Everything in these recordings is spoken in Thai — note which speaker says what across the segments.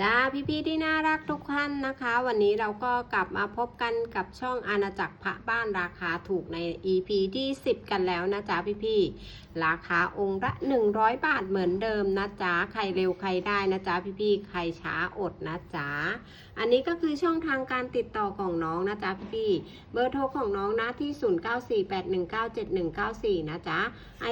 Speaker 1: จ้าพี่ๆที่น่ารักทุกท่านนะคะ วันนี้เราก็กลับมาพบกันกับช่องอาณาจักรพระบ้านราคาถูกใน EP ที่ 10 กันแล้วนะจ๊ะพี่ๆราคาองค์ละ 100 บาทเหมือนเดิมนะจ๊ะใครเร็วใครได้นะจ๊ะพี่ๆใครช้าอดนะจ๊ะอันนี้ก็คือช่องทางการติดต่อของน้องนะจ๊ะพี่เบอร์โทรของน้องนะที่ 0948197194 นะจ๊ะ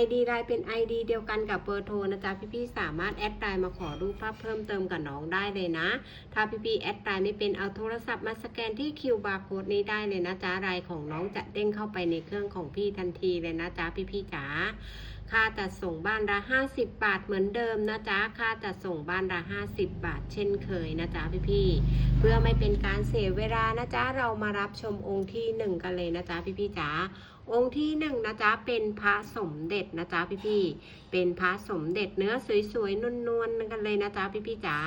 Speaker 1: ID ไลน์เป็น ID เดียวกันกับเบอร์โทรนะจ๊ะพี่ๆสามารถแอดไลน์มาขอรูปภาพเพิ่มเติมกับน้องได้เลยนะ ถ้าพี่ๆแอดไลน์ไม่เป็นเอาโทรศัพท์มาสแกนที่คิวบาร์โค้ดนี้ได้เลยนะจ๊ะรายของน้องจะเด้งเข้าไปในเครื่องของพี่ทันทีเลยนะจ๊ะพี่ๆจ๋า ค่าจัดส่งบ้านละ50 บาทเหมือนเดิมนะจ๊ะ ค่าจัดส่งบ้านละ50 บาท เช่นเคยนะจ๊ะพี่พี่เพื่อไม่เป็นการเสียเวลานะจ๊ะ เรามารับชมองค์ที่หนึ่งกันเลยนะจ๊ะพี่พี่จ๋า องค์ที่หนึ่งนะจ๊ะ เป็นพระสมเด็จนะจ๊ะพี่พี่เป็นพระสมเด็จเนื้อสวยๆนวลๆกันเลยนะจ๊ะพี่พี่จ๋า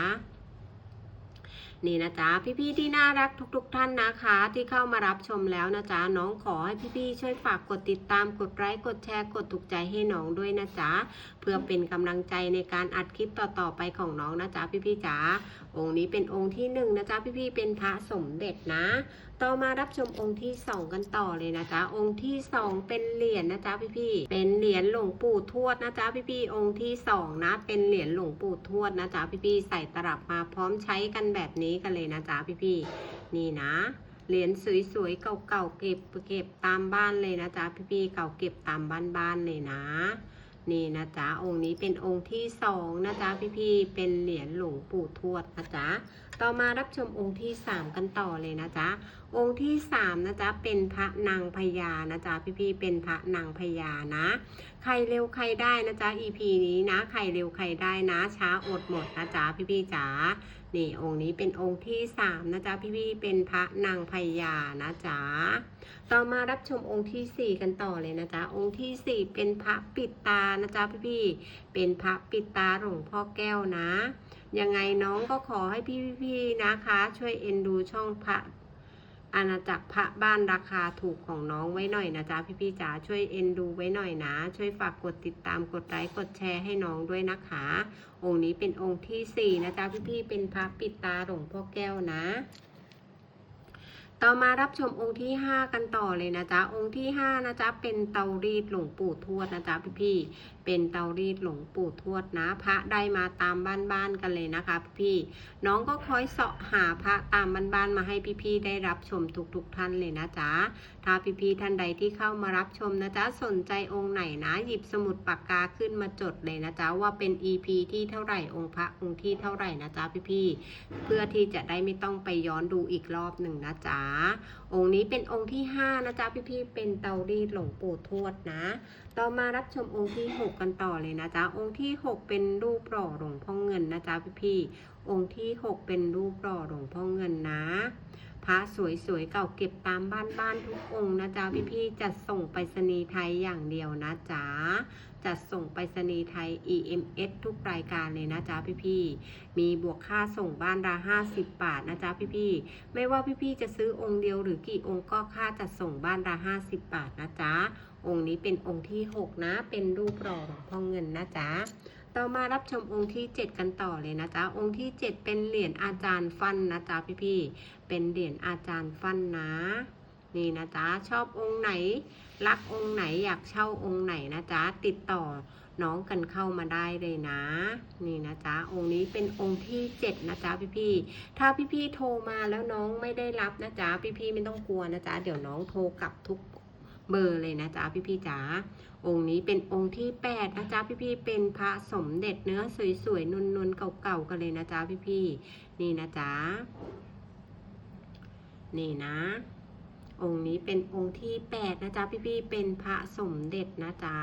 Speaker 1: นี่นะจ๊ะพี่ๆที่น่ารักทุก ๆ ท่านนะคะ ที่เข้ามารับชมแล้วนะจ๊ะน้องขอให้พี่ๆช่วยฝากกดติดตามกดไลค์กดแชร์กดถูกใจให้น้องด้วยนะจ๊ะเพื่อเป็นกำลังใจในการอัดคลิปต่อๆไปของน้องนะจ๊ะพี่ๆจ๋าองค์นี้เป็นองค์ที่หนึ่งนะจ๊ะพี่ๆเป็นพระสมเด็จนะ ต่อมารับชมองค์ที่สองกันต่อเลยนะจ๊ะองค์ที่สองเป็นเหรียญนะจ๊ะพี่ๆเป็นเหรียญหลวงปู่ทวดนะจ๊ะพี่ๆองค์ที่สองนะ เป็นเหรียญหลวงปู่ทวดนะจ๊ะพี่ๆใส่ตลับมาพร้อมใช้กันแบบนี้กันเลยนะจ๊ะพี่ๆนี่นะเหรียญสวยๆเก่าๆเก็บเก็บตามบ้านเลยนะจ๊ะพี่ๆเก่าเก็บตามบ้านๆเลยนะ นี่นะจ๊ะองค์นี้เป็นองค์ที่สองนะจ๊ะพี่ๆเป็นเหรียญหลวงปู่ทวดนะจ๊ะต่อมารับชมองค์ที่สามกันต่อเลยนะจ๊ะองค์ที่สามนะจ๊ะเป็นพระนางพญานะจ๊ะพี่ๆเป็นพระนางพญานะ ใครเร็วใครได้นะจ๊ะ EP นี้นะ ใครเร็วใครได้นะ ช้าอดหมดนะจ๊ะพี่ๆจ๋านี่องค์นี้เป็นองค์ที่สามนะจ๊ะพี่ๆเป็นพระนางพญานะจ๊ะ ต่อมารับชมองค์ที่สี่กันต่อเลยนะจ๊ะ องค์ที่สี่เป็นพระปิดตานะจ๊ะพี่ๆเป็นพระปิดตาหลวงพ่อแก้วนะ ยังไงน้องก็ขอให้พี่ๆนะคะ ช่วยเอ็นดูช่องพระอาณาจักรพระบ้านราคาถูกของน้องไว้หน่อยนะจ๊ะพี่ๆจ๋าช่วยเอ็นดูไว้หน่อยนะ ช่วยฝากกดติดตามกดไลค์กดแชร์ให้น้องด้วยนะคะ องค์นี้เป็นองค์ที่สี่นะจ๊ะพี่ๆเป็นพระปิดตาหลวงพ่อแก้วนะ ต่อมารับชมองค์ที่ 5 กันต่อเลยนะจ๊ะ องค์ที่ 5 นะจ๊ะ เป็นเตารีดหลวงปู่ทวดนะจ๊ะพี่ๆเป็นเตารีดหลวงปู่ทวดนะ พระได้มาตามบ้านๆกันเลยนะคะ พี่น้องก็คอยเสาะหาพระตามบ้านๆมาให้พี่ๆได้รับชมทุกๆท่านเลยนะจ๊ะถ้าพี่ๆท่านใดที่เข้ามารับชมนะจ๊ะสนใจองค์ไหนนะ หยิบสมุดปากกาขึ้นมาจดเลยนะจ๊ะว่าเป็น EP ที่เท่าไหร่องค์พระองค์ที่เท่าไหร่นะจ๊ะพี่ๆเพื่อที่จะได้ไม่ต้องไปย้อนดูอีกรอบหนึ่งนะจ๊ะองค์นี้เป็นองค์ที่5นะจ๊ะพี่ๆเป็นเตารีดหลวงปู่ทวดนะ ต่อมารับชมองค์ที่ 6 กันต่อเลยนะจ๊ะ องค์ที่ 6 เป็นรูปหล่อหลวงพ่อเงินนะจ๊ะพี่ๆองค์ที่ 6 เป็นรูปหล่อหลวงพ่อเงินนะ พระสวยๆเก่าเก็บตามบ้านๆทุกองค์นะจ๊ะพี่ๆจัดส่งไปรษณีย์ไทยอย่างเดียวนะจ๊ะจัดส่งไปรษณีย์ไทย EMS ทุกรายการเลยนะจ๊ะพี่ๆ มีบวกค่าส่งบ้านละ50 บาทนะจ๊ะพี่ๆ ไม่ว่าพี่ๆ จะซื้อองค์เดียวหรือกี่องค์ก็ค่าจัดส่งบ้านละ50 บาทนะจ๊ะ องค์นี้เป็นองค์ที่ 6 นะ เป็นรูปหล่อหลวงพ่อเงินนะจ๊ะ ต่อมารับชมองค์ที่ 7 กันต่อเลยนะจ๊ะ องค์ที่ 7 เป็นเหรียญอาจารย์ฟันนะจ๊ะพี่ๆ เป็นเหรียญอาจารย์ฟันนะ นี่นะจ๊ะ ชอบองค์ไหน รักองค์ไหนอยากเช่าองค์ไหนนะจ๊ะ ติดต่อน้องกันเข้ามาได้เลยนะ นี่นะจ๊ะองค์นี้เป็นองค์ที่7นะจ๊ะพี่ๆถ้าพี่ๆโทรมาแล้วน้องไม่ได้รับนะจ๊ะพี่ๆไม่ต้องกลัวนะจ๊ะเดี๋ยวน้องโทรกลับทุก เบอร์เลยนะจ๊ะพี่ๆจ๋าองค์นี้เป็นองค์ที่8นะจ๊ะพี่ๆเป็นพระสมเด็จเนื้อสวยๆนวลๆเก่าๆกันเลยนะจ๊ะพี่ๆนี่นะจ๊ะนี่นะ องค์นี้เป็นองค์ที่8นะจ๊ะพี่ๆเป็นพระสมเด็จนะจ๊ะ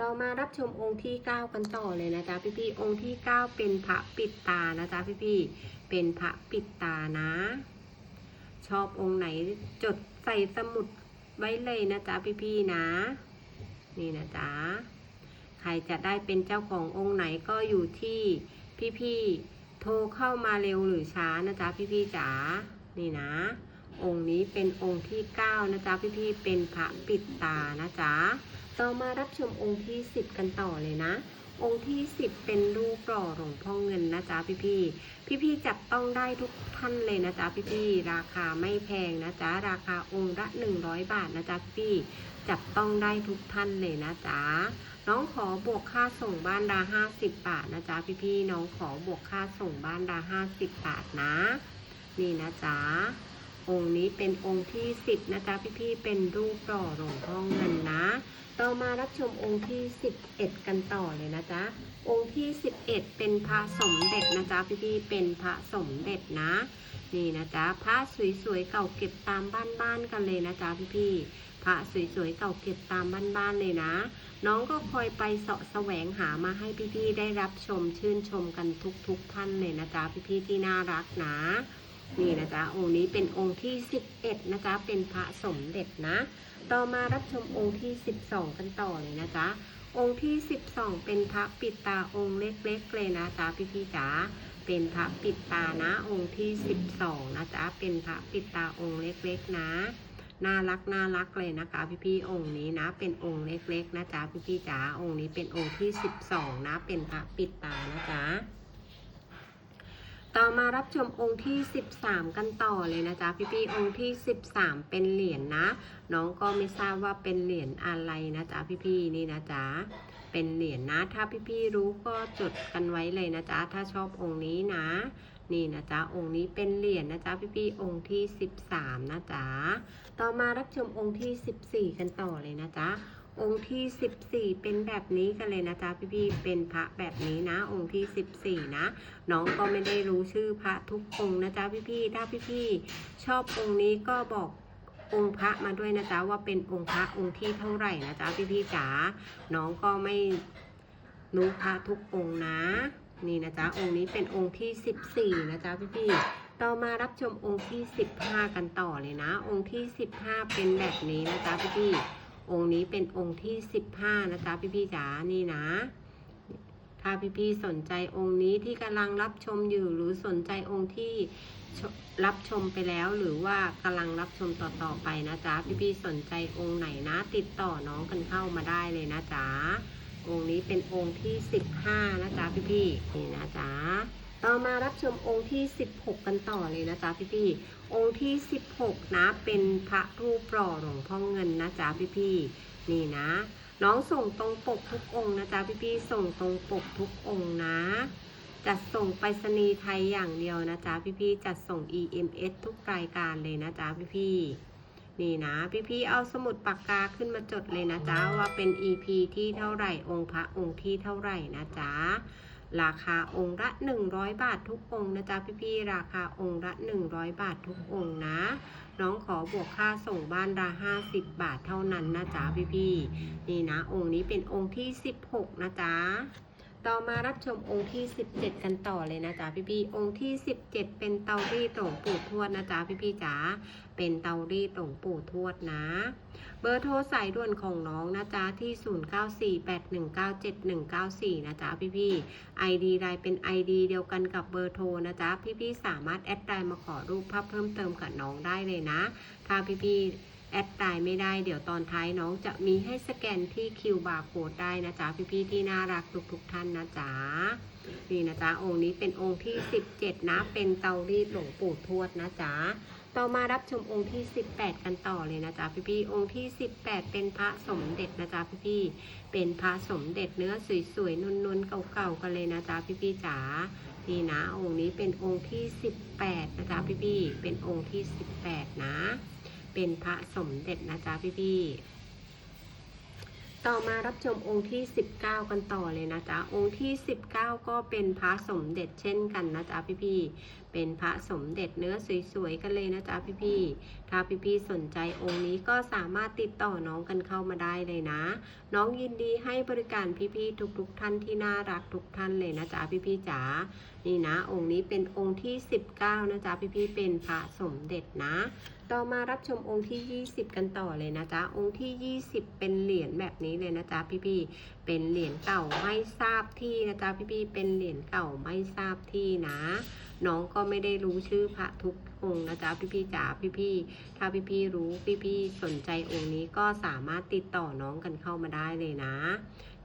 Speaker 1: ต่อมารับชมองค์ที่ 9 กันต่อเลยนะจ๊ะพี่ๆองค์ที่ 9 เป็นพระปิดตานะจ๊ะพี่ๆเป็นพระปิดตานะ ชอบองค์ไหนจดใส่สมุดไว้เลยนะจ๊ะพี่ๆนะ นี่นะจ๊ะใครจะได้เป็นเจ้าขององค์ไหนก็อยู่ที่พี่ๆโทรเข้ามาเร็วหรือช้านะจ๊ะพี่ๆจ๋านี่นะ องค์นี้เป็นองค์ที่ 9 นะจ๊ะพี่ๆเป็นพระปิดตานะจ๊ะต่อมารับชมองค์ที่ 10 กันต่อเลยนะ องค์ที่สิบเป็นรูปหล่อหลวงพ่อเงินนะจ๊ะพี่พี่พี่พี่จับต้องได้ทุกท่านเลยนะจ๊ะพี่พี่ราคาไม่แพงนะจ๊ะราคาองค์ละ100บาทนะจ๊ะพี่พี่จับต้องได้ทุกท่านเลยนะจ๊ะน้องขอบวกค่าส่งบ้านดา50บบาทนะจ๊ะพี่พี่น้องขอบวกค่าส่งบ้านดา50บาทนะ นี่นะจ๊ะ องค์นี้เป็นองค์ที่ 10 นะจ๊ะพี่ๆ เป็นรูปหล่อหลวงพ่อเงินนะ ต่อมารับชมองค์ที่ 11 กันต่อเลยนะจ๊ะ องค์ที่ 11 เป็นพระสมเด็จนะจ๊ะพี่ๆ เป็นพระสมเด็จนะ นี่นะจ๊ะพระสวยๆ เก่าเก็บตามบ้านๆ กันเลยนะจ๊ะพี่ๆ พระสวยๆ เก่าเก็บตามบ้านๆ เลยนะ น้องก็คอยไปเสาะแสวงหามาให้พี่ๆ ได้รับชมชื่นชมกันทุกๆ ท่านเลยนะจ๊ะพี่ๆ ที่น่ารักนะ นี่นะจ๊ะองค์นี้เป็นองค์ที่ 11นะจ๊ะเป็นพระสมเด็จนะ ต่อมารับชมองค์ที่ 12 กันต่อเลยนะจ๊ะองค์ที่ 12 เป็นพระปิดตาองค์เล็กๆเลยนะจ๊ะพี่พี่ๆจ๋าเป็นพระปิดตานะองค์ที่ 12 นะจ๊ะเป็นพระปิดตาองค์เล็กๆนะน่ารักน่ารักเลยนะคะพี่พี่ๆองค์นี้นะ เป็นองค์เล็กๆนะจ๊ะพี่พี่ๆจ๋าองค์นี้เป็นองค์ที่ 12 นะ เป็นพระปิดตานะจ๊ะ ต่อมารับชมองค์ที่ 13 กันต่อเลยนะจ๊ะพี่ๆองค์ที่ 13 เป็นเหรียญนะ น้องก็ไม่ทราบว่าเป็นเหรียญอะไรนะจ๊ะพี่ๆนี่นะจ๊ะเป็นเหรียญนะถ้าพี่ๆรู้ก็จดกันไว้เลยนะจ๊ะถ้าชอบองค์นี้นะ นี่นะจ๊ะองค์นี้เป็นเหรียญนะจ๊ะพี่ๆองค์ที่ 13 นะจ๊ะต่อมารับชมองค์ที่ 14 กันต่อเลยนะจ๊ะ องค์ที่ 14 เป็นแบบนี้กันเลยนะจ๊ะพี่ๆเป็นพระแบบนี้นะ องค์ที่ 14 นะ น้องก็ไม่ได้รู้ชื่อพระทุกองค์นะจ๊ะพี่ๆถ้าพี่ๆชอบองค์นี้ก็บอกองค์พระมาด้วยนะจ๊ะว่าเป็นองค์พระองค์ที่เท่าไหร่นะจ๊ะพี่ๆจ๋าน้องก็ไม่รู้พระทุกองค์นะ นี่นะจ๊ะองค์นี้เป็นองค์ที่ 14 นะจ๊ะพี่ๆต่อมารับชมองค์ที่ 15 กันต่อเลยนะ องค์ที่ 15 เป็นแบบนี้นะจ๊ะพี่ๆ องค์นี้เป็นองค์ที่ 15 นะจ๊ะพี่ๆจ๋านี่นะ ถ้าพี่ๆสนใจองค์นี้ที่กำลังรับชมอยู่หรือสนใจองค์ที่รับชมไปแล้วหรือว่ากำลังรับชมต่อๆไปนะจ๊ะพี่ๆสนใจองค์ไหนนะ ติดต่อน้องกันเข้ามาได้เลยนะจ๊ะองค์นี้เป็นองค์ที่ 15 นะจ๊ะพี่ๆนี่นะจ๊ะ ต่อมารับชมองค์ที่ 16 กันต่อเลยนะจ๊ะพี่ๆองค์ที่ 16 นะ เป็นพระรูปหล่อหลวงพ่อเงินนะจ๊ะพี่ๆนี่นะ น้องส่งตรงปกทุกองค์นะจ๊ะพี่ๆส่งตรงปกทุกองค์นะจัดส่งไปรษณีย์ไทยอย่างเดียวนะจ๊ะพี่ๆจัดส่ง EMS ทุกรายการเลยนะจ๊ะพี่ๆนี่นะพี่ๆเอาสมุดปากกาขึ้นมาจดเลยนะจ๊ะว่าเป็น EP ที่เท่าไหร่องค์พระองค์ที่เท่าไหร่นะจ๊ะ ราคาองค์ละ 100 บาททุกองค์นะจ๊ะพี่ๆราคาองค์ละ 100 บาททุกองค์นะ น้องขอบวกค่าส่งบ้านละ50 บาทเท่านั้นนะจ๊ะพี่ๆนี่นะ องค์นี้เป็นองค์ที่ 16 นะจ๊ะต่อมารับชมองค์ที่ 17 กันต่อเลยนะจ๊ะพี่ๆองค์ที่ 17 เป็นเตารีดหลวงปู่ทวดนะจ๊ะพี่ๆจ๋าเป็นเตารีดหลวงปู่ทวดนะ เบอร์โทรสายด่วนของน้องนะจ๊ะที่ 0948197194 นะจ๊ะพี่ๆ ID ไลน์เป็น ID เดียวกันกับเบอร์โทรนะจ๊ะพี่ๆ สามารถแอดไลน์มาขอรูปภาพเพิ่มเติมกับน้องได้เลยนะ ถ้าพี่ๆแอดไลน์ไม่ได้เดี๋ยวตอนท้ายน้องจะมีให้สแกนที่คิวบาร์โค้ดได้นะจ๊ะพี่ๆที่น่ารักทุกๆท่านนะจ๊ะนี่นะจ๊ะองค์นี้เป็นองค์ที่ 17 นะ เป็นเตารีดหลวงปู่ทวดนะจ๊ะ ต่อมารับชมองค์ที่ 18 กันต่อเลยนะจ๊ะพี่ๆองค์ที่ 18 เป็นพระสมเด็จนะจ๊ะพี่ๆเป็นพระสมเด็จเนื้อสวยๆนุ่นๆเก่าๆกันเลยนะจ๊ะพี่ๆจ๋านี่นะองค์นี้เป็นองค์ที่ 18 นะจ๊ะพี่ๆเป็นองค์ที่ 18 นะ เป็นพระสมเด็จนะจ๊ะพี่ๆต่อมารับชมองค์ที่ 19 กันต่อเลยนะจ๊ะองค์ที่ 19 ก็เป็นพระสมเด็จเช่นกันนะจ๊ะพี่ๆ เป็นพระสมเด็จเนื้อสวยๆกันเลยนะจ๊ะพี่ๆถ้าพี่ๆสนใจองค์นี้ก็สามารถติดต่อน้องกันเข้ามาได้เลยนะ น้องยินดีให้บริการพี่ๆทุกๆท่านที่น่ารักทุกท่านเลยนะจ๊ะพี่ๆจ๋านี่นะ องค์นี้เป็นองค์ที่ 19 นะจ๊ะพี่ๆเป็นพระสมเด็จนะต่อมารับชมองค์ที่ 20 กันต่อเลยนะจ๊ะ องค์ที่ 20 เป็นเหรียญแบบนี้เลยนะจ๊ะพี่ๆเป็นเหรียญเก่าไม่ทราบที่นะจ๊ะพี่ๆเป็นเหรียญเก่าไม่ทราบที่นะ น้องก็ไม่ได้รู้ชื่อพระทุกองค์นะจ๊ะพี่ๆจ๋าพี่ๆถ้าพี่ๆรู้พี่ๆสนใจองค์นี้ก็สามารถติดต่อน้องกันเข้ามาได้เลยนะ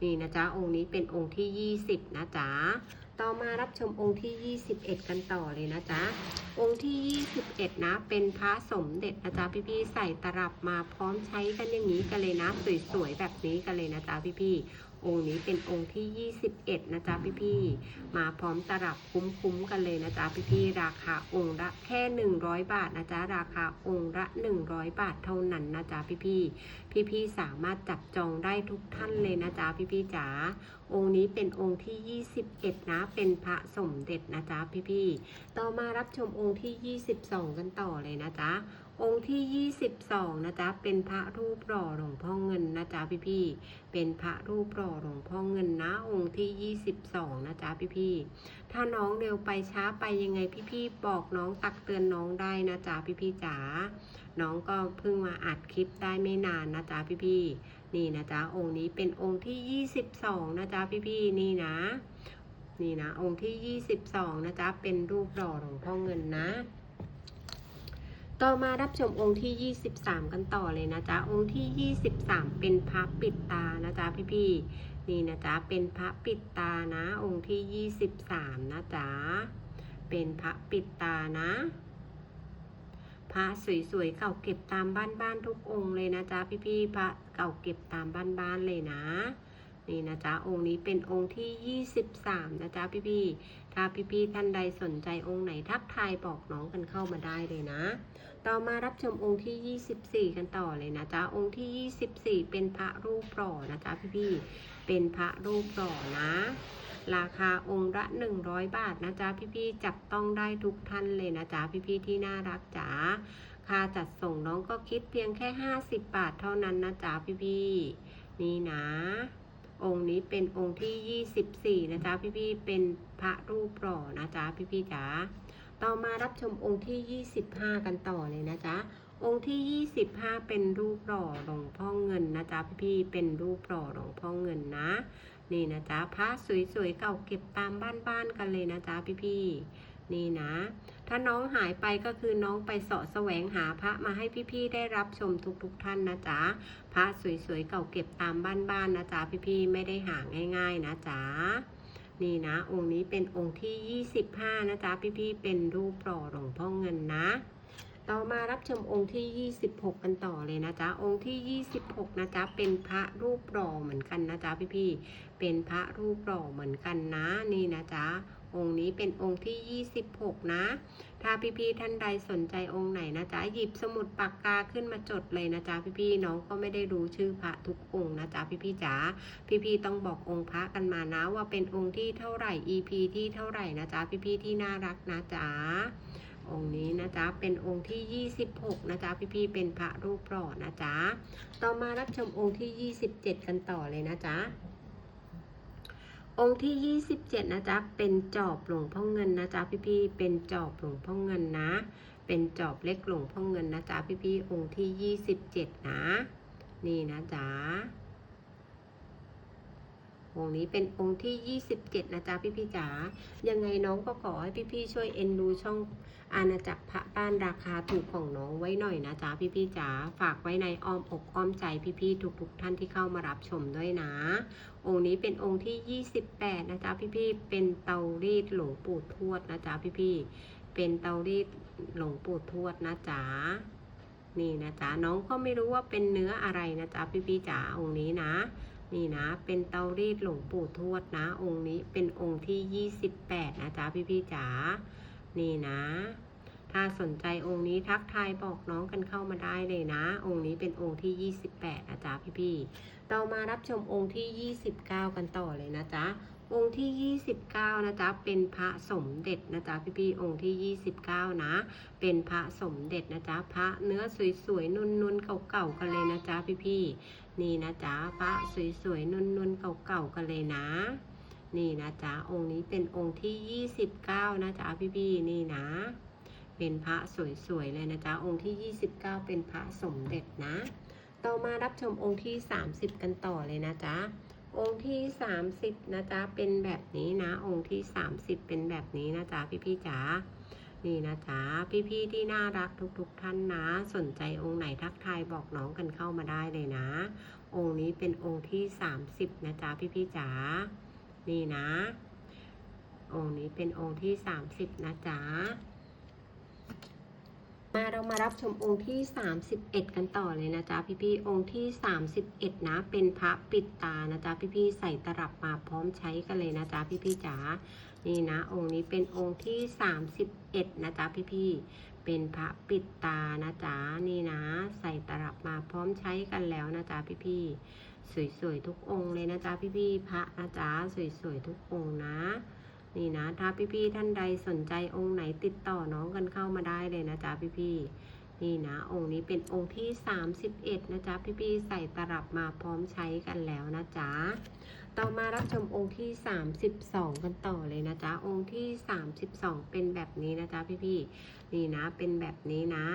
Speaker 1: นี่นะจ๊ะองค์นี้เป็นองค์ที่ 20 นะจ๊ะต่อมารับชมองค์ที่ 21 กันต่อเลยนะจ๊ะ องค์ที่ 21 นะ เป็นพระสมเด็จนะจ๊ะพี่ๆใส่ตลับมาพร้อมใช้กันอย่างนี้กันเลยนะ สวยๆแบบนี้กันเลยนะจ๊ะพี่ๆ องค์นี้เป็นองค์ที่ 21 นะจ๊ะพี่ๆมาพร้อมตลับคุ้มๆกันเลยนะจ๊ะพี่ๆราคาองค์ละแค่ 100 บาทนะจ๊ะราคาองค์ละ 100 บาทเท่านั้นนะจ๊ะพี่ๆพี่ๆสามารถจับจองได้ทุกท่านเลยนะจ๊ะพี่ๆจ๋าองค์นี้เป็นองค์ที่ 21 นะ เป็นพระสมเด็จนะจ๊ะพี่ๆต่อมารับชมองค์ที่ 22 กันต่อเลยนะจ๊ะ องค์ที่ 22 นะจ๊ะ เป็นพระรูปหล่อหลวงพ่อเงินนะจ๊ะพี่ๆเป็นพระรูปหล่อหลวงพ่อเงินนะ องค์ที่ 22 นะจ๊ะพี่ๆถ้าน้องเร็วไปช้าไปยังไงพี่ๆบอกน้องตักเตือนน้องได้นะจ๊ะพี่ๆจ๋า น้องก็เพิ่งมาอัดคลิปได้ไม่นานนะจ๊ะพี่ๆนี่นะจ๊ะองค์นี้เป็นองค์ที่ 22 นะจ๊ะพี่ๆนี่นะ นี่นะองค์ที่ 22 นะจ๊ะเป็นรูปหล่อหลวงพ่อเงินนะ ต่อมารับชมองค์ที่ 23 กันต่อเลยนะจ๊ะ องค์ที่ 23 เป็นพระปิดตานะจ๊ะพี่ๆ นี่นะจ๊ะ เป็นพระปิดตานะ องค์ที่ 23 นะจ๊ะ เป็นพระปิดตานะพระสวยๆเก่าเก็บตามบ้านๆทุกองค์เลยนะจ๊ะพี่ๆพระเก่าเก็บตามบ้านๆเลยนะ นี่นะจ๊ะองค์นี้เป็นองค์ที่ 23 นะจ๊ะพี่ๆถ้าพี่ๆท่านใดสนใจองค์ไหนทักทายบอกน้องกันเข้ามาได้เลยนะ ต่อมารับชมองค์ที่ 24 กันต่อเลยนะจ๊ะ องค์ที่ 24 เป็นพระรูปหล่อนะจ๊ะพี่ๆเป็นพระรูปหล่อนะ ราคาองค์ละ 100 บาทนะจ๊ะพี่ๆจับต้องได้ทุกท่านเลยนะจ๊ะพี่ๆที่น่ารักจ๋าค่าจัดส่งน้องก็คิดเพียงแค่ 50 บาทเท่านั้นนะจ๊ะพี่ๆนี่นะ องค์นี้เป็นองค์ที่ 24 นะจ๊ะพี่ๆเป็นพระรูปหล่อนะจ๊ะพี่ๆจ๋า ต่อมารับชมองค์ที่ 25 กันต่อเลยนะจ๊ะ องค์ที่ 25 เป็นรูปหล่อหลวงพ่อเงินนะจ๊ะพี่เป็นรูปหล่อหลวงพ่อเงินนะ นี่นะจ๊ะพระสวยๆเก่าเก็บตามบ้านๆกันเลยนะจ๊ะพี่ๆนี่นะ ถ้าน้องหายไปก็คือน้องไปเสาะแสวงหาพระมาให้พี่ๆได้รับชมทุกๆท่านนะจ๊ะ พระสวยๆเก่าเก็บตามบ้านๆนะจ๊ะพี่ๆไม่ได้หาง่าย ๆ นะจ๊ะ นี่นะ องค์นี้เป็นองค์ที่ 25 นะจ๊ะพี่ๆเป็นรูปหล่อหลวงพ่อเงินนะ ต่อมารับชมองค์ที่ 26 กันต่อเลยนะจ๊ะ องค์ที่ 26 นะจ๊ะ เป็นพระรูปหล่อเหมือนกันนะจ๊ะพี่ๆเป็นพระรูปหล่อเหมือนกันนะนี่นะจ๊ะ องค์นี้เป็นองค์ที่ 26 นะ ถ้าพี่ๆท่านใดสนใจองค์ไหนนะจ๊ะ หยิบสมุดปากกาขึ้นมาจดเลยนะจ๊ะพี่ๆน้องก็ไม่ได้รู้ชื่อพระทุกองค์นะจ๊ะพี่ๆจ๋า พี่ๆต้องบอกองค์พระกันมานะว่าเป็นองค์ที่เท่าไหร่ EP ที่เท่าไหร่นะจ๊ะพี่ๆที่น่ารักนะจ๊ะ องค์นี้นะจ๊ะ เป็นองค์ที่ 26 นะจ๊ะ พี่ๆ เป็นพระรูปหล่อนะจ๊ะ ต่อมารับชมองค์ที่ 27 กันต่อเลยนะจ๊ะ องค์ที่ 27 นะจ๊ะ เป็นจอบหลวงพ่อเงินนะจ๊ะ พี่ๆ เป็นจอบหลวงพ่อเงินนะ เป็นจอบเล็กหลวงพ่อเงินนะจ๊ะ พี่ๆ องค์ที่ 27 นะ นี่นะจ๊ะ องค์นี้เป็นองค์ที่ 27 นะจ๊ะพี่ๆจ๋า ยังไงน้องก็ขอให้พี่ๆช่วยเอ็นดูช่องอาณาจักรพระบ้านราคาถูกของน้องไว้หน่อยนะจ๊ะพี่ๆจ๋า ฝากไว้ในอ้อมอกอ้อมใจพี่ๆทุกๆท่านที่เข้ามารับชมด้วยนะ องค์นี้เป็นองค์ที่ 28 นะจ๊ะพี่ๆเป็นเตารีดหลวงปู่ทวดนะจ๊ะพี่ๆเป็นเตารีดหลวงปู่ทวดนะจ๊ะนี่นะจ๊ะน้องก็ไม่รู้ว่าเป็นเนื้ออะไรนะจ๊ะพี่ๆจ๋าองค์นี้นะ นี่นะ เป็นเตารีดหลวงปู่ทวดนะ องค์นี้เป็นองค์ที่ 28 นะจ๊ะพี่ๆจ๋า นี่นะ ถ้าสนใจองค์นี้ทักทายบอกน้องกันเข้ามาได้เลยนะ องค์นี้เป็นองค์ที่ 28 นะจ๊ะพี่ๆต่อมารับชมองค์ที่ 29 กันต่อเลยนะจ๊ะ องค์ที่ 29 นะจ๊ะ เป็นพระสมเด็จนะจ๊ะพี่ๆองค์ที่ 29 นะ เป็นพระสมเด็จนะจ๊ะ พระเนื้อสวยๆ นุ่นๆ เก่าๆ กันเลยนะจ๊ะพี่ๆนี่นะจ๊ะ พระสวยๆ นุ่นๆ เก่าๆ กันเลยนะ นี่นะจ๊ะ องค์นี้เป็นองค์ที่ 29 นะจ๊ะพี่ๆนี่นะ เป็นพระสวยๆ เลยนะจ๊ะ องค์ที่ 29 เป็นพระสมเด็จนะ ต่อมารับชมองค์ที่ 30 กันต่อเลยนะจ๊ะ องค์ที่ 30 นะจ๊ะ เป็นแบบนี้นะ องค์ที่ 30 เป็นแบบนี้นะจ๊ะ พี่ๆจ๋า นี่นะจ๊ะ พี่ๆที่น่ารักทุกๆท่านนะ สนใจองค์ไหนทักทายบอกน้องกันเข้ามาได้เลยนะ องค์นี้เป็นองค์ที่ 30 นะจ๊ะ พี่ๆจ๋า นี่นะ องค์นี้เป็นองค์ที่ 30 นะจ๊ะ มาเรามารับชมองค์ที่ 31 กันต่อเลยนะจ๊ะพี่ๆองค์ที่ 31 นะ เป็นพระปิดตานะจ๊ะพี่ๆใส่ตลับมาพร้อมใช้กันเลยนะจ๊ะพี่ๆจ๋านี่นะ องค์นี้เป็นองค์ที่ 31 นะจ๊ะพี่ๆเป็นพระปิดตานะจ๊ะนี่นะ ใส่ตลับมาพร้อมใช้กันแล้วนะจ๊ะพี่ๆสวยๆทุกองค์เลยนะจ๊ะพี่ๆพระนะจ๊ะสวยๆทุกองค์นะ นี่นะ ถ้าพี่ๆท่านใดสนใจองค์ไหนติดต่อน้องกันเข้ามาได้เลยนะจ๊ะพี่ๆนี่นะ องค์นี้เป็นองค์ที่ 31 นะจ๊ะพี่ๆใส่ตลับมาพร้อมใช้กันแล้วนะจ๊ะต่อมารับชมองค์ที่ 32 กันต่อเลยนะจ๊ะองค์ที่ 32 เป็นแบบนี้นะจ๊ะพี่ๆนี่นะเป็นแบบนี้นะ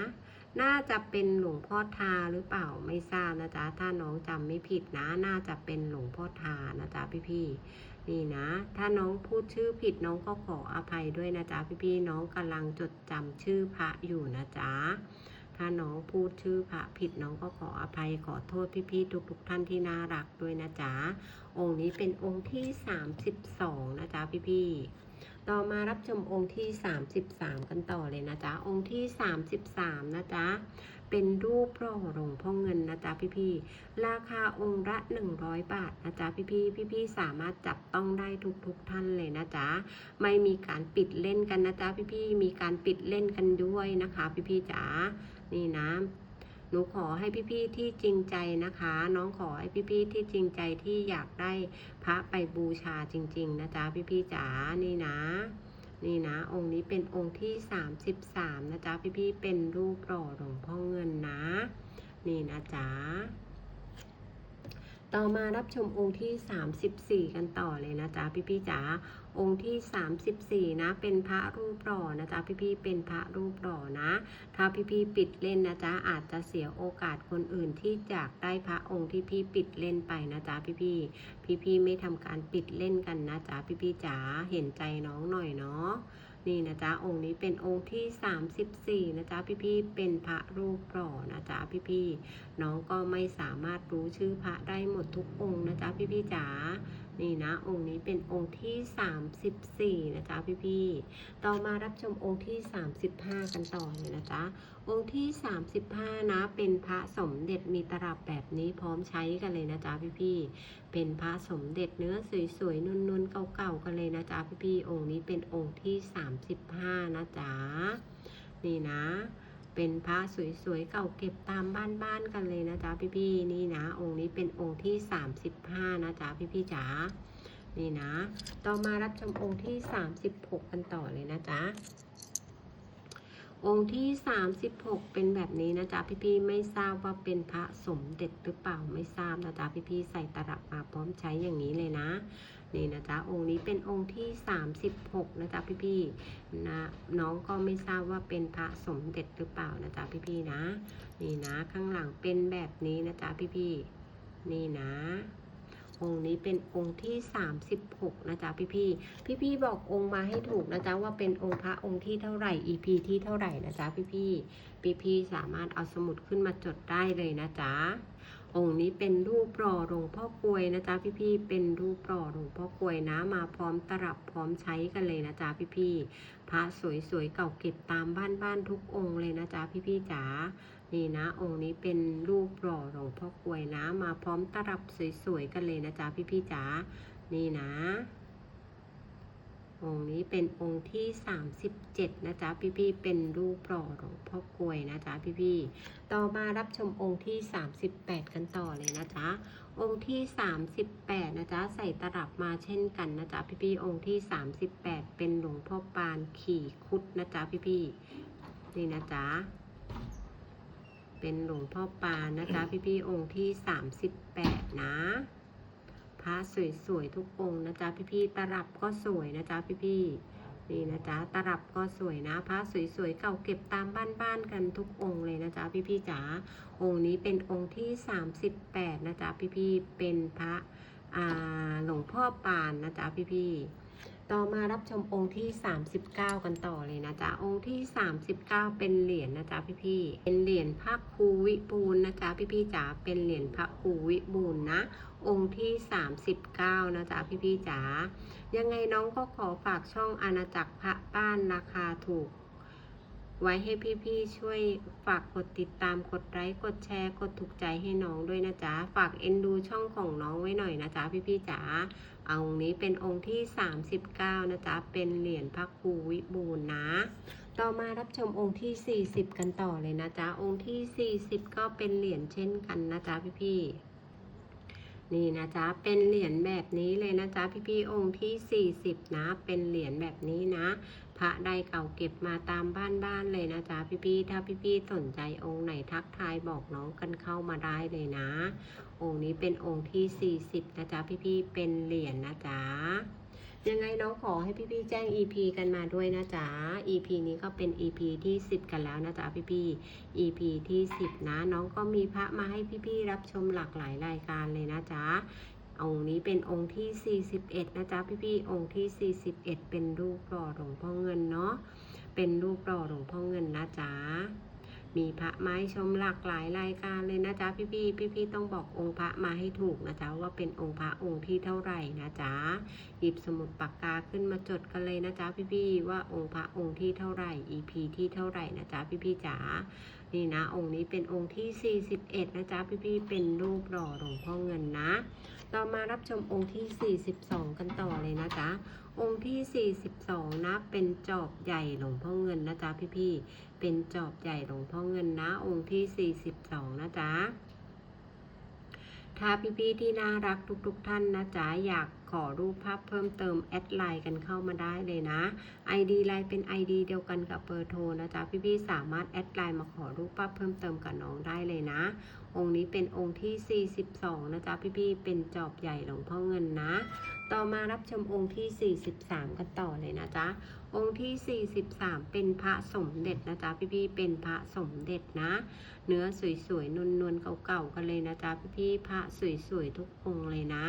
Speaker 1: น่าจะเป็นหลวงพ่อทาหรือเปล่าไม่ทราบนะจ๊ะถ้าน้องจำไม่ผิดนะ น่าจะเป็นหลวงพ่อทานะจ๊ะพี่ๆ นี่นะ ถ้าน้องพูดชื่อผิดน้องก็ขออภัยด้วยนะจ๊ะพี่ๆน้องกำลังจดจำชื่อพระอยู่นะจ๊ะถ้าน้องพูดชื่อพระผิดน้องก็ขออภัยขอโทษพี่ๆทุกๆท่านที่น่ารักด้วยนะจ๊ะองค์นี้เป็นองค์ที่ 32 นะจ๊ะพี่ๆต่อมารับชมองค์ที่ 33 กันต่อเลยนะจ๊ะองค์ที่ 33 นะจ๊ะ เป็นรูปหล่อหลวงพ่อเงินนะจ๊ะพี่ๆราคาองค์ละ 100 บาทนะจ๊ะพี่ๆพี่ๆสามารถจับต้องได้ทุกๆท่านเลยนะจ๊ะไม่มีการปิดเล่นกันนะจ๊ะพี่ๆมีการปิดเล่นกันด้วยนะคะ พี่ๆจ๋านี่นะหนูขอให้พี่ๆที่จริงใจนะคะ น้องขอให้พี่ๆที่จริงใจที่อยากได้พระไปบูชาจริง ๆ นะจ๊ะพี่ๆจ๋านี่นะ นี่นะ องค์นี้เป็นองค์ที่ 33 นะจ๊ะ พี่ๆ เป็นรูปหล่อหลวงพ่อเงินนะ นี่นะจ๊ะ ต่อมารับชมองค์ที่ 34 กันต่อเลยนะจ๊ะพี่ๆจ๋าองค์ที่ 34 นะ เป็นพระรูปหล่อนะจ๊ะพี่ๆเป็นพระรูปหล่อนะ ถ้าพี่ๆปิดเล่นนะจ๊ะอาจจะเสียโอกาสคนอื่นที่อยากได้พระองค์ที่พี่ปิดเล่นไปนะจ๊ะพี่ๆพี่ๆไม่ทำการปิดเล่นกันนะจ๊ะพี่ๆจ๋าเห็นใจน้องหน่อยเนาะ นี่นะจ๊ะองค์นี้เป็นองค์ที่ 34 นะจ๊ะพี่ๆเป็นพระรูปหล่อนะจ๊ะพี่ๆน้องก็ไม่สามารถรู้ชื่อพระได้หมดทุกองค์นะจ๊ะพี่ๆจ๋า นี่นะ องค์นี้เป็นองค์ที่ 34 นะจ๊ะพี่ๆ ต่อมารับชมองค์ที่ 35 กันต่อเลยนะจ๊ะ องค์ที่ 35 นะ เป็นพระสมเด็จมีตลับแบบนี้พร้อมใช้กันเลยนะจ๊ะพี่ๆ เป็นพระสมเด็จเนื้อสวยๆ นุ่นๆ เก่าๆ กันเลยนะจ๊ะพี่ๆ องค์นี้เป็นองค์ที่ 35 นะจ๊ะ นี่นะ เป็นพระสวยๆเก่าเก็บตามบ้านๆกันเลยนะจ๊ะพี่ๆนี่นะ องค์นี้เป็นองค์ที่ 35 นะจ๊ะพี่ๆจ๋านี่นะ ต่อมารับชมองค์ที่ 36 กันต่อเลยนะจ๊ะองค์ที่ 36 เป็นแบบนี้นะจ๊ะพี่ๆไม่ทราบว่าเป็นพระสมเด็จหรือเปล่าไม่ทราบนะจ๊ะพี่ๆใส่ตลับมาพร้อมใช้อย่างนี้เลยนะ นี่นะจ๊ะองค์นี้เป็นองค์ที่ 36 นะจ๊ะพี่ๆนะน้องก็ไม่ทราบว่าเป็นพระสมเด็จหรือเปล่านะจ๊ะพี่ๆนะ นี่นะข้างหลังเป็นแบบนี้นะจ๊ะพี่ๆนี่นะองค์นี้เป็นองค์ที่ 36 นะจ๊ะพี่พี่พี่พี่ๆบอกองค์มาให้ถูกนะจ๊ะว่าเป็นองค์พระองค์ที่เท่าไหร่ EP ที่เท่าไหร่นะจ๊ะพี่พี่พี่พี่ๆสามารถเอาสมุดขึ้นมาจดได้เลยนะจ๊ะ องค์นี้เป็นรูปหล่อหลวงพ่อกลวยนะจ๊ะพี่ๆ เป็นรูปหล่อหลวงพ่อกลวยนะ มาพร้อมตลับพร้อมใช้กันเลยนะจ๊ะพี่ๆ พระสวยๆเก่าเก็บตามบ้านๆทุกองค์เลยนะจ๊ะพี่ๆจ๋า นี่นะ องค์นี้เป็นรูปหล่อหลวงพ่อกลวยนะ มาพร้อมตลับสวยๆกันเลยนะจ๊ะพี่ๆจ๋า นี่นะ องค์นี้เป็นองค์ที่ 37 นะจ๊ะพี่ๆเป็นรูปหล่อหลวงพ่อกลวยนะจ๊ะพี่ๆต่อมารับชมองค์ที่ 38 กันต่อเลยนะจ๊ะองค์ที่ 38 นะจ๊ะใส่ตลับมาเช่นกันนะจ๊ะพี่ๆองค์ที่ 38 เป็นหลวงพ่อปานขี่คุดนะจ๊ะพี่ๆนี่นะจ๊ะเป็นหลวงพ่อปานนะจ๊ะพี่พี่ๆองค์ที่ 38 นะ สวยๆทุกองค์นะจ๊ะพี่ๆตลับก็สวยนะจ๊ะพี่ๆนี่นะจ๊ะตลับก็สวยนะพระสวยๆเก่าเก็บตามบ้านๆกันทุกองค์เลยนะจ๊ะพี่ๆจ๋าองค์นี้เป็นองค์ที่ 38 นะจ๊ะพี่ๆเป็นพระหลวงพ่อปานนะจ๊ะพี่ๆ ต่อมารับชมองค์ที่ 39 กันต่อเลยนะจ๊ะ องค์ที่ 39 เป็นเหรียญนะจ๊ะพี่ๆ เป็นเหรียญพระครูวิบูลนะจ๊ะพี่ๆจ๋า เป็นเหรียญพระครูวิบูลนะ องค์ที่ 39 นะจ๊ะพี่ๆจ๋า ยังไงน้องก็ขอฝากช่องอาณาจักรพระบ้านราคาถูก ไว้ให้พี่ๆช่วยฝากกดติดตามกดไลค์กดแชร์กดถูกใจให้น้องด้วยนะจ๊ะ ฝากเอ็นดูช่องของน้องไว้หน่อยนะจ๊ะพี่ๆจ๋า เอาองค์นี้เป็นองค์ที่ 39 นะจ๊ะ เป็นเหรียญพระครูวิบูลย์นะ ต่อมารับชมองค์ที่ 40 กันต่อเลยนะจ๊ะ องค์ที่ 40 ก็เป็นเหรียญเช่นกันนะจ๊ะพี่ๆนี่นะจ๊ะ เป็นเหรียญแบบนี้เลยนะจ๊ะพี่ๆองค์ที่ 40 นะ เป็นเหรียญแบบนี้นะ พระใดเก่าเก็บมาตามบ้านๆเลยนะจ๊ะพี่ๆถ้าพี่ๆสนใจองค์ไหนทักทายบอกน้องกันเข้ามาได้เลยนะ องค์นี้เป็นองค์ที่ 40 นะจ๊ะพี่ๆเป็นเหรียญนะจ๊ะยังไงน้องขอให้พี่ๆแจ้ง EP กันมาด้วยนะจ๊ะ EP นี้ก็เป็น EP ที่ 10 กันแล้วนะจ๊ะพี่ๆ EP ที่ 10 นะ น้องก็มีพระมาให้พี่ๆรับชมหลากหลายรายการเลยนะจ๊ะองค์นี้เป็นองค์ที่ 41 นะจ๊ะพี่ๆ องค์ที่ 41 เป็นรูปหล่อหลวงพ่อเงินเนาะ เป็นรูปหล่อหลวงพ่อเงินนะจ๊ะ มีพระไม้ชมหลากหลายรายการเลยนะจ๊ะพี่ๆพี่ๆต้องบอกองค์พระมาให้ถูกนะจ๊ะว่าเป็นองค์พระองค์ที่เท่าไหร่นะจ๊ะหยิบสมุดปากกาขึ้นมาจดกันเลยนะจ๊ะพี่ๆว่าองค์พระองค์ที่เท่าไหร่ EP ที่เท่าไหร่นะจ๊ะพี่ๆจ๋านี่นะ องค์นี้เป็นองค์ที่ 41 นะจ๊ะพี่ๆเป็นรูปหล่อหลวงพ่อเงินนะ ต่อมารับชมองค์ที่ 42 กันต่อเลยนะจ๊ะ องค์ที่ 42 นะ เป็นจอบใหญ่หลวงพ่อเงินนะจ๊ะพี่ๆ เป็นจอบใหญ่หลวงพ่อเงินนะ องค์ที่ 42 นะจ๊ะถ้าพี่ๆที่น่ารักทุกๆท่านนะจ๊ะอยากขอรูปภาพเพิ่มเติมแอดไลน์กันเข้ามาได้เลยนะ ID ไลน์เป็น ID เดียวกันกับเบอร์โทรนะจ๊ะพี่ๆสามารถแอดไลน์มาขอรูปภาพเพิ่มเติมกับน้องได้เลยนะ องค์นี้เป็นองค์ที่ 42 นะจ๊ะพี่ๆเป็นจอบใหญ่หลวงพ่อเงินนะ ต่อมารับชมองค์ที่ 43 กันต่อเลยนะจ๊ะ องค์ที่ 43 เป็นพระสมเด็จนะจ๊ะพี่ๆ เป็นพระสมเด็จนะ เนื้อสวยๆ นวลๆ เก่าๆ กันเลยนะจ๊ะพี่ๆ พระสวยๆ ทุกองค์เลยนะ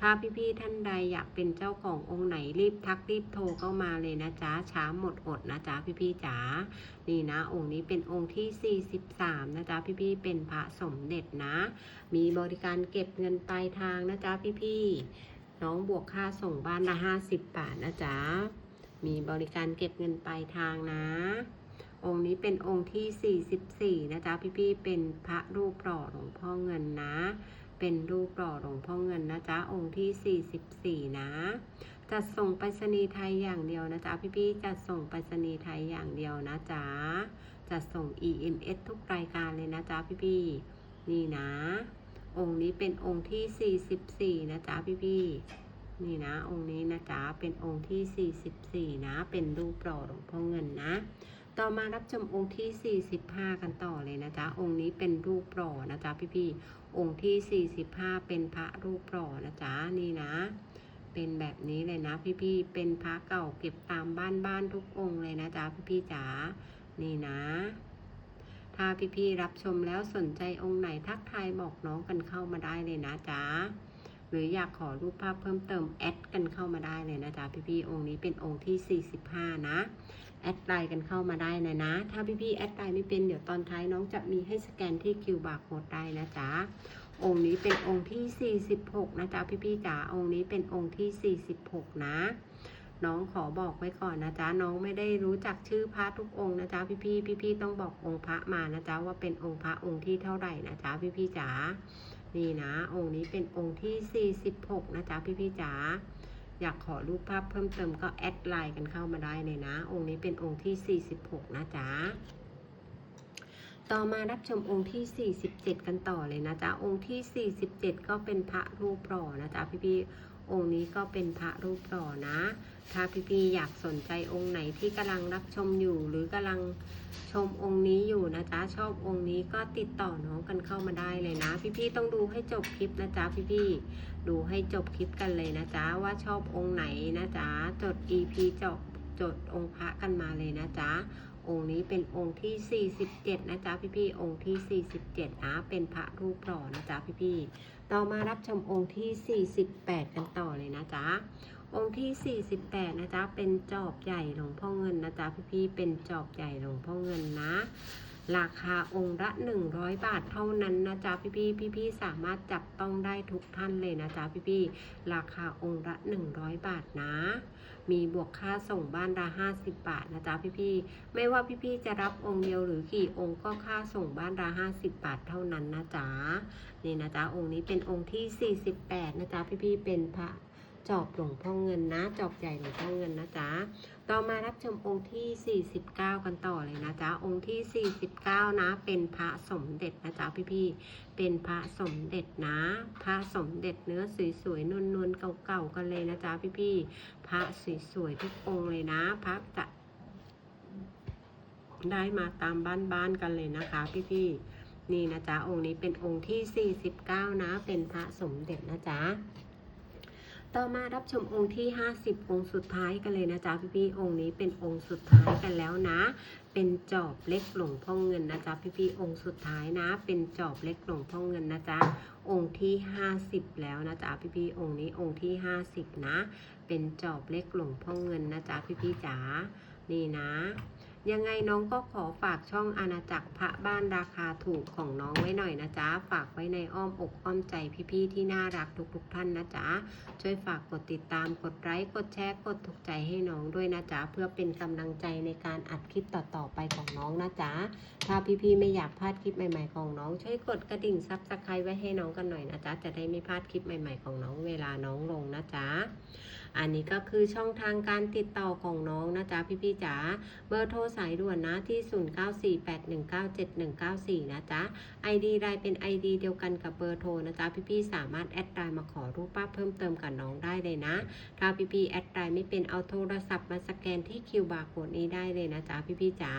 Speaker 1: ถ้าพี่ๆ ท่านใดอยากเป็นเจ้าขององค์ไหนรีบทักรีบโทรเข้ามาเลยนะจ๊ะ ช้าหมดอดนะจ๊ะพี่ๆ จ๋า นี่นะ องค์นี้เป็นองค์ที่ 43 นะจ๊ะพี่ๆ เป็นพระสมเด็จนะ มีบริการเก็บเงินปลายทางนะจ๊ะพี่ๆ น้องบวกค่าส่งบ้านละ50บาทนะจ๊ะ มีบริการเก็บเงินปลายทางนะ องค์นี้เป็นองค์ที่ 44 นะจ๊ะ พี่ๆ เป็นพระรูปหล่อหลวงพ่อเงินนะ เป็นรูปหล่อหลวงพ่อเงินนะจ๊ะ องค์ที่ 44 นะจัดส่งไปรษณีย์ไทยอย่างเดียวนะจ๊ะพี่ๆจัดส่งไปรษณีย์ไทยอย่างเดียวนะจ๊ะจัดส่ง EMS ทุกรายการเลยนะจ๊ะพี่ๆนี่นะ องค์นี้เป็นองค์ที่ 44 นะจ๊ะพี่ๆ นี่นะ องค์นี้นะจ๊ะเป็นองค์ที่ 44 นะ เป็นรูปหล่อหลวงพ่อเงินนะ ต่อมารับชมองค์ที่ 45 กันต่อเลยนะจ๊ะ องค์นี้เป็นรูปหล่อนะจ๊ะพี่ๆ องค์ที่ 45 เป็นพระรูปหล่อนะจ๊ะนี่นะ เป็นแบบนี้เลยนะพี่ๆ เป็นพระเก่าเก็บตามบ้านบ้านๆทุกองค์เลยนะจ๊ะพี่ๆจ๋า นี่นะ ถ้าพี่ๆรับชมแล้วสนใจองค์ไหนทักทายบอกน้องกันเข้ามาได้เลยนะจ๊ะหรืออยากขอรูปภาพเพิ่มเติมแอดกันเข้ามาได้เลยนะจ๊ะพี่ๆองค์นี้เป็นองค์ที่ 45 นะ แอดไลน์กันเข้ามาได้เลยนะ ถ้าพี่ๆแอดไลน์ไม่เป็นเดี๋ยวตอนท้ายน้องจะมีให้สแกนที่คิวบาร์โค้ดได้นะจ๊ะองค์นี้เป็นองค์ที่ 46 นะจ๊ะพี่ๆจ๋าองค์นี้เป็นองค์ที่ 46 นะ น้องขอบอกไว้ก่อนนะจ๊ะน้องไม่ได้รู้จักชื่อพระทุกองค์นะจ๊ะพี่ๆพี่ๆต้องบอกองค์พระมานะจ๊ะว่าเป็นองค์พระองค์ที่เท่าไหร่นะจ๊ะพี่ๆจ๋านี่นะ องค์นี้เป็นองค์ที่ 46 นะจ๊ะพี่ๆจ๋าอยากขอรูปภาพเพิ่มเติมก็แอดไลน์กันเข้ามาได้เลยนะ องค์นี้เป็นองค์ที่ 46 นะจ๊ะต่อมารับชมองค์ที่ 47 กันต่อเลยนะจ๊ะ องค์ที่ 47 ก็เป็นพระรูปหล่อนะจ๊ะพี่ๆองค์นี้ก็เป็นพระรูปหล่อนะ ถ้าพี่ๆอยากสนใจองค์ไหนที่กำลังรับชมอยู่ หรือกำลังชมองค์นี้อยู่นะจ๊ะชอบองค์นี้ก็ติดต่อน้องกันเข้ามาได้เลยนะ พี่ๆต้องดูให้จบคลิปนะจ๊ะพี่ๆดูให้จบคลิปกันเลยนะจ๊ะว่าชอบองค์ไหนนะจ๊ะจด EP จบจดองค์พระกันมาเลยนะจ๊ะองค์นี้เป็นองค์ที่ 47 นะจ๊ะพี่ๆองค์ที่ 47 นะ เป็นพระรูปหล่อนะจ๊ะพี่ๆต่อมารับชมองค์ที่ 48 กันต่อเลยนะจ๊ะ องค์ที่ 48 นะจ๊ะ เป็นจอบใหญ่หลวงพ่อเงินนะจ๊ะพี่ๆ เป็นจอบใหญ่หลวงพ่อเงินนะ ราคาองค์ละ 100 บาทเท่านั้นนะจ๊ะพี่ๆ พี่ๆ สามารถจับต้องได้ทุกท่านเลยนะจ๊ะพี่ๆ ราคาองค์ละ 100 บาทนะ มีบวกค่าส่งบ้านละ50 บาทนะจ๊ะพี่ๆ ไม่ว่าพี่ๆ จะรับองค์เดียวหรือกี่องค์ก็ค่าส่งบ้านละ50 บาทเท่านั้นนะจ๊ะ นี่นะจ๊ะองค์นี้เป็นองค์ที่ 48 นะจ๊ะพี่ๆ เป็นพระ จอบหลวงพ่อเงินนะ จอบใหญ่หลวงพ่อเงินนะจ๊ะ ต่อมารับชมองค์ที่ 49 กันต่อเลยนะจ๊ะ องค์ที่ 49 นะ เป็นพระสมเด็จนะจ๊ะพี่ๆ เป็นพระสมเด็จนะ พระสมเด็จเนื้อสวยๆนวลๆเก่าๆกันเลยนะจ๊ะพี่ๆ พระสวยๆทุกองค์เลยนะ พระจะได้มาตามบ้านๆกันเลยนะคะ พี่ๆ นี่นะจ๊ะองค์นี้เป็นองค์ที่ 49 นะ เป็นพระสมเด็จนะจ๊ะ ต่อมารับชมองค์ที่ 50 องค์สุดท้ายกันเลยนะจ๊ะพี่ๆองค์นี้เป็นองค์สุดท้ายกันแล้วนะ เป็นจอบเล็กหลวงพ่อเงินนะจ๊ะพี่ๆองค์สุดท้ายนะ เป็นจอบเล็กหลวงพ่อเงินนะจ๊ะองค์ที่ 50 แล้วนะจ๊ะพี่ๆองค์นี้องค์ที่ 50 นะ เป็นจอบเล็กหลวงพ่อเงินนะจ๊ะพี่ๆจ๋านี่นะ ยังไงน้องก็ขอฝากช่องอาณาจักรพระบ้านราคาถูกของน้องไว้หน่อยนะจ๊ะ ฝากไว้ในอ้อมอกอ้อมใจพี่ๆที่น่ารักทุกๆท่านนะจ๊ะ ช่วยฝากกดติดตามกดไลค์กดแชร์กดถูกใจให้น้องด้วยนะจ๊ะ เพื่อเป็นกำลังใจในการอัดคลิปต่อๆไปของน้องนะจ๊ะ ถ้าพี่ๆไม่อยากพลาดคลิปใหม่ๆของน้อง ช่วยกดกระดิ่งซับสไครต์ไว้ให้น้องกันหน่อยนะจ๊ะ จะได้ไม่พลาดคลิปใหม่ๆของน้องเวลาน้องลงนะจ๊ะอันนี้ก็คือช่องทางการติดต่อของน้องนะจ๊ะพี่ๆจ๋าเบอร์โทรสายด่วนนะที่ 0948197194 นะจ๊ะ ID รายเป็น ID เดียวกันกับเบอร์โทรนะจ๊ะพี่ๆสามารถแอดไลน์มาขอรูปภาพเพิ่มเติมกับน้องได้เลยนะ ถ้าพี่ๆแอดไลน์ไม่เป็นเอาโทรศัพท์มาสแกนที่คิวบาร์โค้ดนี้ได้เลยนะจ๊ะพี่ๆจ๋า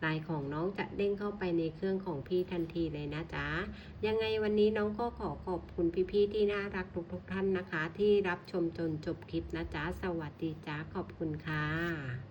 Speaker 1: ไลน์ของน้องจะเด้งเข้าไปในเครื่องของพี่ทันทีเลยนะจ๊ะ ยังไงวันนี้น้องก็ขอขอบคุณพี่ๆที่น่ารักทุกๆท่านนะคะ ที่รับชมจนจบคลิปนะจ๊ะ สวัสดีจ้าขอบคุณค่ะ